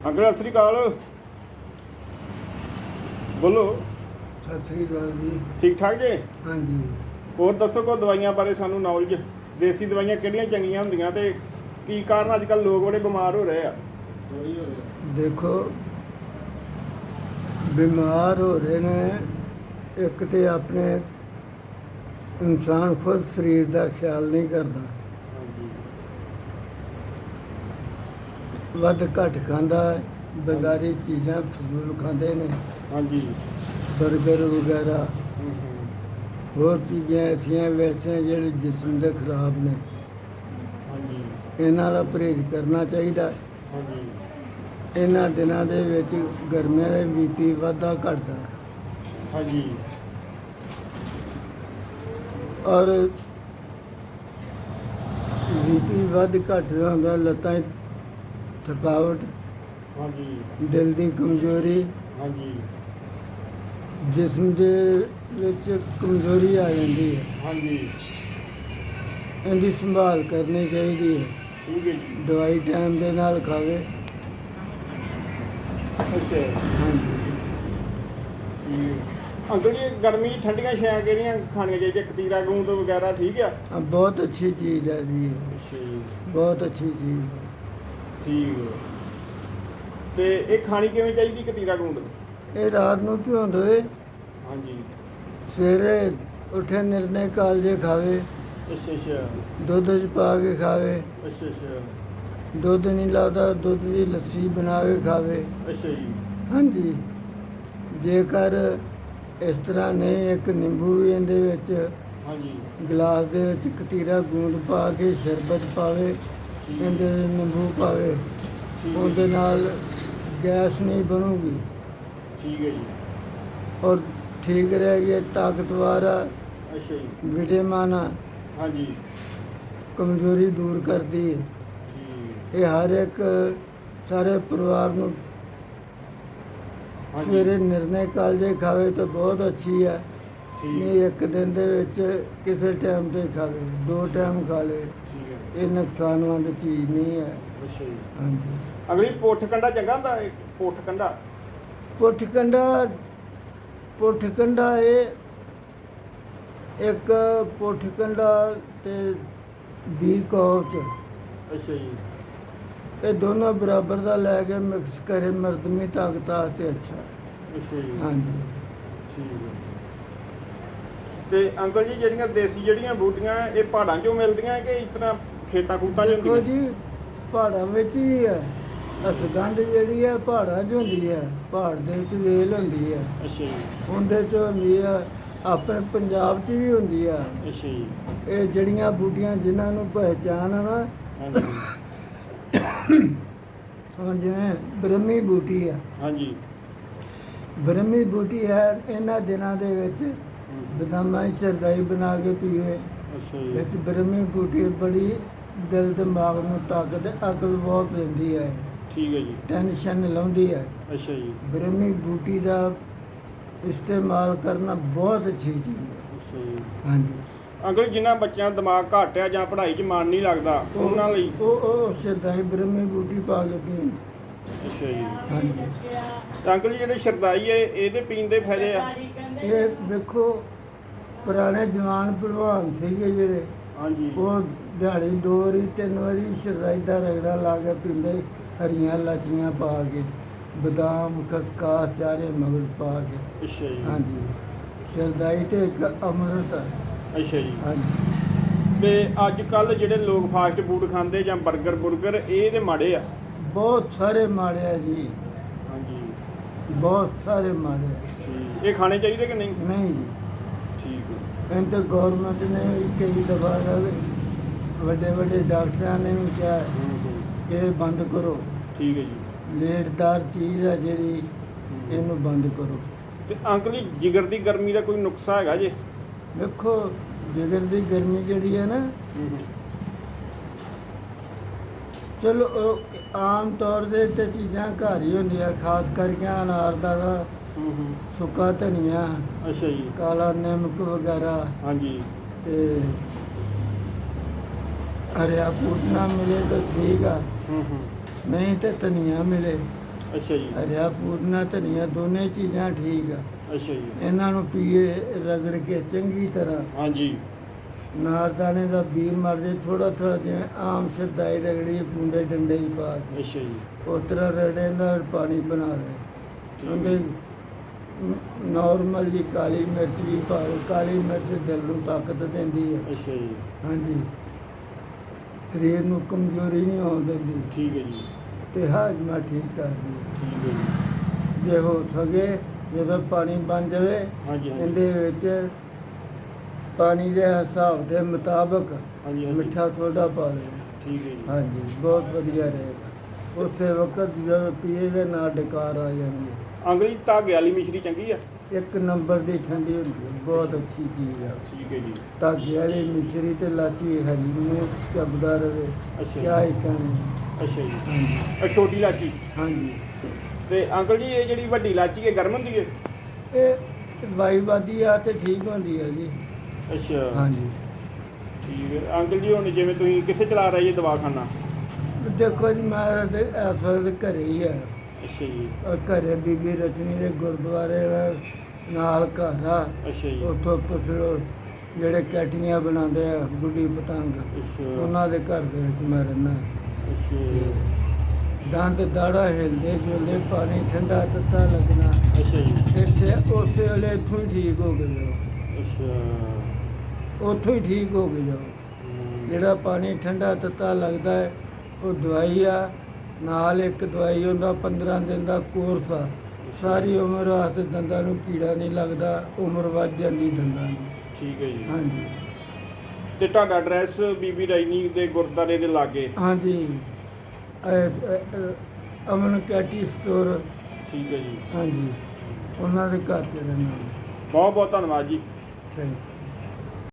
Uncle Sat Sri ਅਕਾਲ। ਬੋਲੋ। ਸਤਿ ਸ੍ਰੀ ਅਕਾਲ ਜੀ। ਠੀਕ ਠਾਕ ਜੇ? ਹਾਂਜੀ। ਹੋਰ ਦੱਸੋ ਕੋ ਦਵਾਈਆਂ ਬਾਰੇ ਸਾਨੂੰ ਨੌਲੇਜ ਦੇਸੀ ਦਵਾਈਆਂ ਕਿਹੜੀਆਂ ਚੰਗੀਆਂ ਹੁੰਦੀਆਂ ਤੇ ਕੀ ਕਾਰਨ ਅੱਜ ਕੱਲ ਲੋਕ ਬੜੇ ਬਿਮਾਰ ਹੋ ਰਹੇ ਆ? ਦੇਖੋ ਬਿਮਾਰ ਹੋ ਰਹੇ ਨੇ। ਇੱਕ ਤੇ ਆਪਣੇ ਇਨਸਾਨ ਖੁਦ ਸਰੀਰ ਦਾ ਖਿਆਲ ਨਹੀਂ ਕਰਦਾ ਹਾਂਜੀ ਵੱਧ ਘੱਟ ਖਾਂਦਾ ਹੈ ਬਾਜ਼ਾਰੀ ਚੀਜ਼ਾਂ ਫਜ਼ੂਲ ਖਾਂਦੇ ਨੇ। ਹਾਂਜੀ। 버ਗਰ ਵਗੈਰਾ। ਹੋਰ ਚੀਜ਼ਾਂ ਐਸੀਆਂ ਵੈਸੀਆਂ ਜਿਹੜੇ ਜਿਸਮ ਦੇ ਖਰਾਬ ਨੇ। ਹਾਂਜੀ। ਇਹਨਾਂ ਦਾ ਪਰਹੇਜ਼ ਕਰਨਾ ਚਾਹੀਦਾ। ਹਾਂਜੀ। ਇਹਨਾਂ ਦਿਨਾਂ ਦੇ ਵਿੱਚ ਗਰਮੀਆਂ ਦੇ ਬੀਪੀ ਵਾਧਾ ਘਟਦਾ। ਹਾਂਜੀ। ਔਰ ਬੀਪੀ ਵੱਧ ਘੱਟ ਹੁੰਦਾ ਲੱਤਾਂ 'ਚ ਥਕਾਵਟ ਹਾਂਜੀ। ਦਿਲ ਦੀ ਕਮਜ਼ੋਰੀ ਹਾਂਜੀ। ਜਿਸਮ ਦੇ ਵਿੱਚ ਕਮਜ਼ੋਰੀ ਆ ਜਾਂਦੀ ਹੈ। ਹਾਂਜੀ। ਇਹਦੀ ਸੰਭਾਲ ਕਰਨੀ ਚਾਹੀਦੀ ਹੈ। ਠੀਕ ਹੈ ਜੀ। ਦਵਾਈ ਟਾਈਮ ਦੇ ਨਾਲ ਖਾਵੇ। ਅੱਛਾ। ਹਾਂਜੀ। ਠੀਕ। ਅੰਕਲ ਜੀ ਗਰਮੀ 'ਚ ਠੰਡੀਆਂ ਛਾਂ ਕਿਹੜੀਆਂ ਖਾਣੀਆਂ ਚਾਹੀਦੀਆਂ? ਕਤੀਰਾ ਗੂੰਦ ਵਗੈਰਾ ਠੀਕ ਆ? ਆ ਬਹੁਤ ਅੱਛੀ ਚੀਜ਼ ਹੈ ਜੀ। ਅੱਛਾ ਜੀ। ਬਹੁਤ ਅੱਛੀ ਚੀਜ਼। ਠੀਕ ਹੈ। ਤੇ ਇਹ ਖਾਣੀ ਕਿਵੇਂ ਚਾਹੀਦੀ ਕਤੀਰਾ ਗੂੰਦ ਇਹ ਰਾਤ ਨੂੰ ਭਿਉਂ ਦੋਏ ਹਾਂਜੀ। ਸਵੇਰੇ ਉੱਠੇ ਨਿਰਣੇ ਕਾਲਜੇ ਖਾਵੇ। ਅੱਛਾ ਅੱਛਾ। ਦੁੱਧ 'ਚ ਪਾ ਕੇ ਖਾਵੇ। ਅੱਛਾ ਅੱਛਾ। ਦੁੱਧ ਨਹੀਂ ਲਾਦਾ ਦੁੱਧ ਦੀ ਲੱਸੀ ਬਣਾ ਕੇ ਖਾਵੇ। ਅੱਛਾ ਜੀ। ਹਾਂਜੀ। ਜੇਕਰ ਇਸ ਤਰ੍ਹਾਂ ਨਹੀਂ ਇੱਕ ਨਿੰਬੂ ਵੀ ਇਹਦੇ ਵਿੱਚ ਹਾਂਜੀ। ਗਲਾਸ ਦੇ ਵਿੱਚ ਕਤੀਰਾ ਗੂੰਦ ਪਾ ਕੇ ਸ਼ਰਬਤ ਪਾਵੇ ਇਹਦੇ ਨਿੰਬੂ ਪਾਵੇ। ਉਹਦੇ। ਨਾਲ ਗੈਸ ਨਹੀਂ ਬਣੂਗੀ। ਠੀਕ ਹੈ ਜੀ। ਔਰ ਠੀਕ ਰਹੇਗੀ ਤਾਕਤਵਰ ਆ, ਅੱਛਾ ਜੀ। ਵਿਟਾਮਿਨ ਆ, ਹਾਂਜੀ। ਕਮਜ਼ੋਰੀ ਦੂਰ ਕਰਦੀ। ਹੈ ਇਹ ਹਰ ਇੱਕ ਸਾਰੇ ਪਰਿਵਾਰ ਨੂੰ। ਸਵੇਰੇ ਨਿਰਣੇ ਕਾਲਜੇ ਖਾਵੇ ਤਾਂ ਬਹੁਤ ਅੱਛੀ ਹੈ। ਨਹੀਂ ਇੱਕ ਦਿਨ ਦੇ ਵਿੱਚ ਕਿਸੇ ਟਾਈਮ ਤੇ ਖਾਵੇ ਦੋ ਟਾਈਮ ਖਾ ਲੇ। ਇਹ ਨੁਕਸਾਨਵੰਦ ਚੀਜ਼ ਨਹੀਂ ਹੈ। ਅੱਛਾ ਜੀ। ਹਾਂਜੀ। ਅਗਲੀ ਪੁੱਠ ਕੰਡਾ ਚੰਗਾ ਹੁੰਦਾ ਇਹ? ਪੁੱਠ ਕੰਡਾ? ਪੁੱਠ ਕੰਡਾ ਪੁੱਠ ਕੰਡਾ ਇਹ ਇੱਕ ਪੁੱਠ ਕੰਡਾ ਤੇ ਬੀ ਕੌਚ ਅੱਛਾ ਜੀ। ਇਹ ਦੋਨੋਂ ਬਰਾਬਰ ਦਾ ਲੈ ਕੇ ਮਿਕਸ ਕਰੇ ਮਰਦਮੀ ਤਾਕਤ ਤੇ ਅੱਛਾ। ਅੱਛਾ ਜੀ। ਹਾਂਜੀ। ਠੀਕ ਹੈ। ਤੇ ਅੰਕਲ ਜੀ ਜਿਹੜੀਆਂ ਦੇਸੀ ਜਿਹੜੀਆਂ ਬੂਟੀਆਂ ਇਹ ਪਹਾੜਾਂ 'ਚੋਂ ਮਿਲਦੀਆਂ ਕਿ ਇਸ ਤਰ੍ਹਾਂ ਖੇਤਾਂ ਖੂਤਾਂ 'ਚ ਦੇਖੋ ਹੁੰਦੀਆਂ ਜੀ ਪਹਾੜਾਂ ਵਿੱਚ ਵੀ ਹੈ ਅਸਗੰਧ ਜਿਹੜੀ ਹੈ ਪਹਾੜਾਂ 'ਚ ਹੁੰਦੀ ਹੈ ਪਹਾੜ ਦੇ ਵਿੱਚ ਵੇਲ ਹੁੰਦੀ ਹੈ ਅੱਛਾ ਜੀ। ਉਹਦੇ 'ਚ ਹੁੰਦੀ ਹੈ ਆਪਣੇ ਪੰਜਾਬ 'ਚ ਵੀ ਹੁੰਦੀ ਆ। ਅੱਛਾ ਜੀ। ਇਹ ਜਿਹੜੀਆਂ ਬੂਟੀਆਂ ਜਿਨ੍ਹਾਂ ਨੂੰ ਪਹਿਚਾਨ ਆ ਨਾ ਹਾਂਜੀ। ਹੁਣ ਜਿਵੇਂ ਬ੍ਰਹਮੀ ਬੂਟੀ ਆ। ਹਾਂਜੀ। ਬ੍ਰਹਮੀ ਬੂਟੀ ਹੈ ਇਹਨਾਂ ਦਿਨਾਂ ਦੇ ਵਿੱਚ ਬਦਾਮਾਂ ਦੀ ਸਰਦਾਈ ਬਣਾ ਕੇ ਪੀਵੇ। ਅੱਛਾ ਜੀ। ਵਿੱਚ ਬ੍ਰਹਮੀ ਬੂਟੀ ਬੜੀ ਦਿਲ ਦਿਮਾਗ ਨੂੰ ਤਾਕਤ ਅਕਲ ਬਹੁਤ ਦਿੰਦੀ ਹੈ। ਠੀਕ ਹੈ ਜੀ। ਟੈਨਸ਼ਨ ਲਾਉਂਦੀ ਹੈ। ਅੱਛਾ ਜੀ। ਬ੍ਰਹਮੀ ਬੂਟੀ ਦਾ ਇਸਤੇਮਾਲ ਕਰਨਾ ਬਹੁਤ ਅੱਛੀ ਚੀਜ਼ ਹੈ। ਅੱਛਾ ਜੀ। ਹਾਂਜੀ। ਅੰਕਲ ਜਿਨ੍ਹਾਂ ਬੱਚਿਆਂ ਦਾ ਦਿਮਾਗ ਘੱਟ ਆ ਜਾਂ ਪੜ੍ਹਾਈ 'ਚ ਮਨ ਨਹੀਂ ਲੱਗਦਾ ਉਹਨਾਂ ਲਈ? ਉਹ ਉਹ ਸਰਦਾਈ ਬ੍ਰਹਮੀ ਬੂਟੀ ਪਾ ਕੇ ਪੀਣ। ਅੱਛਾ ਜੀ। ਹਾਂਜੀ। ਤਾਂ ਅੰਕਲ ਜੀ ਜਿਹੜੇ ਸ਼ਰਦਾਈ ਹੈ ਇਹਦੇ ਪੀਣ ਦੇ ਫਾਇਦੇ ਆ? ਇਹ ਵੇਖੋ ਪੁਰਾਣੇ ਜਵਾਨ ਭਲਵਾਨ ਸੀਗੇ ਜਿਹੜੇ। ਹਾਂਜੀ। ਉਹ ਦਿਹਾੜੀ ਦੋ ਵਾਰੀ ਤਿੰਨ ਵਾਰੀ ਸ਼ਰਦਾਈ ਦਾ ਰਗੜਾ ਲਾ ਕੇ ਪੀਂਦੇ ਹਰੀਆਂ ਲਾਚੀਆਂ ਪਾ ਕੇ ਬਦਾਮ ਖਸਖਾਸ ਚਾਰੇ ਮਗਜ਼ ਪਾ ਕੇ। ਅੱਛਾ ਜੀ। ਹਾਂਜੀ। ਸ਼ਰਦਾਈ ਤੇ ਇੱਕ ਅੰਮ੍ਰਿਤ। ਹੈ ਅੱਛਾ ਜੀ। ਹਾਂਜੀ। ਤੇ ਅੱਜ ਕੱਲ ਜਿਹੜੇ ਲੋਕ ਫਾਸਟ ਫੂਡ ਖਾਂਦੇ ਜਾਂ 버ਗਰ ਬੁਰਗਰ ਇਹ ਤੇ ਮਾੜੇ ਆ। ਬਹੁਤ ਸਾਰੇ ਮਾੜੇ ਆ ਜੀ। ਹਾਂਜੀ। ਬਹੁਤ ਸਾਰੇ ਮਾੜੇ ਆ। ਇਹ ਖਾਣੇ ਚਾਹੀਦੇ ਕਿ ਨਹੀਂ? ਨਹੀਂ। ਜੀ ਠੀਕ ਹੈ। ਇਹ ਤਾਂ ਗਵਰਨਮੈਂਟ ਨੇ ਕਈ ਦਫਾ ਵੱਡੇ ਵੱਡੇ ਡਾਕਟਰਾਂ ਨੇ ਵੀ ਕਿਹਾ ਹੂੰ, ਹੂੰ। ਕਿ ਇਹ ਬੰਦ ਕਰੋ। ਠੀਕ ਹੈ ਜੀ। ਲੇਟਦਾਰ ਚੀਜ਼ ਆ ਜਿਹੜੀ ਹੂੰ। ਇਹਨੂੰ ਬੰਦ ਕਰੋ। ਤੇ ਅੰਕਲ ਜੀ ਜਿਗਰ ਦੀ ਗਰਮੀ ਦਾ ਕੋਈ ਨੁਕਸਾ ਹੈਗਾ ਜੇ? ਵੇਖੋ ਜਿਗਰ ਦੀ ਗਰਮੀ ਜਿਹੜੀ ਹੈ ਨਾ ਹੂੰ, ਹੂੰ। ਚਲੋ ਉਹ ਆਮ ਤੌਰ ਦੇ ਤੇ ਚੀਜ਼ਾਂ ਘਰ ਹੀ ਹੁੰਦੀਆਂ ਖਾਸ ਕਰਕੇ ਅਨਾਰ ਦਾ ਹੂੰ ਹੂੰ। ਸੁੱਕਾ ਧਨੀਆ ਅੱਛਾ ਜੀ। ਕਾਲਾ ਨਮਕ ਵਗੈਰਾ ਹਾਂਜੀ। ਤੇ ਹਰਿਆ ਪੂਤਨਾ ਮਿਲੇ ਤਾਂ ਠੀਕ ਆ। ਹੂੰ ਹੂੰ। ਨਹੀਂ ਤੇ ਧਨੀਆ ਮਿਲੇ। ਅੱਛਾ ਜੀ। ਹਰਿਆ ਪੂਰਨਾ ਧਨੀਆ ਦੋਨੇ ਚੀਜ਼ਾਂ ਠੀਕ ਆ। ਅੱਛਾ ਜੀ। ਇਹਨਾਂ ਨੂੰ ਪੀਏ ਰਗੜ ਕੇ ਚੰਗੀ ਤਰ੍ਹਾਂ। ਹਾਂਜੀ। ਨਾਰਦਾਨੇ ਦਾ ਬੀਰ ਮਰ ਜੇ ਥੋੜਾ ਥੋੜਾ ਜਿਵੇਂ ਆਮ ਸ਼ਰਦਾਈ ਰਗੜੀ ਪੁੰਡੇ ਡੰਡੇ ਹੀ ਪਾ ਕੇ। ਅੱਛਾ ਜੀ। ਉਸ ਤਰ੍ਹਾਂ ਰਗੜੇ ਦਾ ਪਾਣੀ ਬਣਾ ਲੈ ਉਹਦੇ। ਨਾਰਮਲ ਜੀ ਕਾਲੀ ਮਿਰਚ ਵੀ ਪਾ ਕਾਲੀ ਮਿਰਚ ਦਿਲ ਨੂੰ ਤਾਕਤ ਦਿੰਦੀ ਹੈ ਅੱਛਾ ਜੀ। ਹਾਂਜੀ। ਸਰੀਰ ਨੂੰ ਕਮਜ਼ੋਰੀ ਨਹੀਂ ਆਉਣ ਦਿੰਦੀ। ਠੀਕ ਹੈ ਜੀ। ਤੇ ਹਾਜ਼ਮਾ ਠੀਕ ਕਰਦੀ ਹੈ ਠੀਕ ਹੈ ਜੀ। ਜੇ ਹੋ ਸਕੇ ਜਦੋਂ ਪਾਣੀ ਬਣ ਜਾਵੇ ਹਾਂਜੀ ਹਾਂਜੀ। ਇਹਦੇ ਵਿੱਚ ਪਾਣੀ ਦੇ ਹਿਸਾਬ ਦੇ ਮੁਤਾਬਕ ਹਾਂਜੀ ਹਾਂਜੀ। ਮਿੱਠਾ ਸੋਡਾ ਪਾ ਲਓ। ਠੀਕ ਹੈ ਜੀ। ਹਾਂਜੀ ਬਹੁਤ ਵਧੀਆ ਰਹੇਗਾ। ਉਸੇ ਵਕਤ ਜਦੋਂ ਪੀਏਗਾ ਨਾ ਡਕਾਰ ਆ ਜਾਣਗੇ। ਅੰਕਲ ਜੀ ਧਾਗੇ ਵਾਲੀ ਮਿਸ਼ਰੀ ਚੰਗੀ ਆ? ਇੱਕ ਨੰਬਰ ਦੀ ਠੰਡੀ ਹੁੰਦੀ ਹੈ ਬਹੁਤ ਅੱਛੀ ਚੀਜ਼ ਹੈ ਠੀਕ ਹੈ ਜੀ। ਧਾਗੇ ਵਾਲੀ ਮਿਸ਼ਰੀ ਤੇ ਲਾਚੀ ਹਰੀ ਨੂੰ ਚੱਬਦਾ ਰਵੇ। ਅੱਛਾ ਕਿਆ ਜੀ ਹੀ ਕਹਿਣਾ ਅੱਛਾ ਜੀ। ਹਾਂਜੀ। ਇਹ ਛੋਟੀ ਲਾਚੀ। ਹਾਂਜੀ। ਤੇ ਅੰਕਲ ਜੀ ਇਹ ਜਿਹੜੀ ਵੱਡੀ ਲਾਚੀ ਹੈ ਗਰਮ ਹੁੰਦੀ ਹੈ? ਇਹ ਵਾਈ ਵਾਦੀ ਆ ਤੇ ਠੀਕ ਹੁੰਦੀ ਹੈ ਜੀ। ਅੱਛਾ। ਹਾਂਜੀ। ਠੀਕ ਹੈ। ਅੰਕਲ ਜੀ ਹੁਣ ਜਿਵੇਂ ਤੁਸੀਂ ਕਿੱਥੇ ਚਲਾ ਰਹੇ ਜੀ ਦਵਾਖਾਨਾ? ਦੇਖੋ ਜੀ ਮੈਂ ਤੇ ਇਸ ਵਕਤ ਘਰੇ ਹੀ ਆ। ਅੱਛਾ ਜੀ। ਘਰੇ ਬੀਬੀ ਰਚਨੀ ਦੇ ਗੁਰਦੁਆਰੇ ਨਾਲ- ਨਾਲ ਘਰ ਆ। ਅੱਛਾ ਜੀ। ਉੱਥੋਂ ਪੁੱਛਲੋ ਜਿਹੜੇ ਕੈਟੀਆਂ ਬਣਾਉਂਦੇ ਆ ਗੁੱਡੀ ਪਤੰਗ ਅੱਛਾ। ਉਹਨਾਂ ਦੇ ਘਰ ਦੇ ਵਿੱਚ ਮੈਂ ਰਹਿੰਦਾ। ਅੱਛਾ ਦੰਦ ਦਾੜਾ ਹਿਲਦੇ ਜੁਲਦੇ ਪਾਣੀ ਠੰਡਾ ਤੱਤਾ ਲੱਗਣਾ। ਅੱਛਾ ਜੀ। ਇੱਥੇ ਉਸੇ ਵੇਲੇ ਇੱਥੋਂ ਹੀ ਠੀਕ ਹੋ ਗਏ ਜਾਓ। ਅੱਛਾ। ਉੱਥੋਂ ਹੀ ਠੀਕ ਹੋ ਗਏ ਜਾਓ। ਹਮ, ਜਿਹੜਾ ਪਾਣੀ ਠੰਡਾ ਤੱਤਾ ਲੱਗਦਾ ਹੈ ਉਹ ਦਵਾਈ ਆ ਨਾਲ ਇੱਕ ਦਵਾਈ ਹੁੰਦਾ 15 ਦਿਨ ਦਾ ਕੋਰਸ ਆ। ਸਾਰੀ ਉਮਰ ਵਾਸਤੇ ਦੰਦਾਂ ਨੂੰ ਕੀੜਾ ਨਹੀਂ ਲੱਗਦਾ ਉਮਰ ਵੱਧ ਜਾਂਦੀ ਦੰਦਾਂ ਦੀ। ਠੀਕ ਹੈ ਜੀ। ਹਾਂਜੀ। ਤੇ ਤੁਹਾਡਾ ਐਡਰੈਸ ਬੀਬੀ ਰਾਈਨੀ ਦੇ ਗੁਰਦਾਰੇ ਦੇ ਲਾਗੇ? ਹਾਂਜੀ। ਇਹ- ਇਹ- ਇਹ ਅਮਨ ਕੈਟੀ ਸਟੋਰ ਠੀਕ ਹੈ ਜੀ। ਹਾਂਜੀ। ਉਹਨਾਂ ਦੇ ਘਰ ਤੇ ਰਹਿਣਾ ਬਹੁਤ ਬਹੁਤ ਧੰਨਵਾਦ ਜੀ। ਥੈਂਕ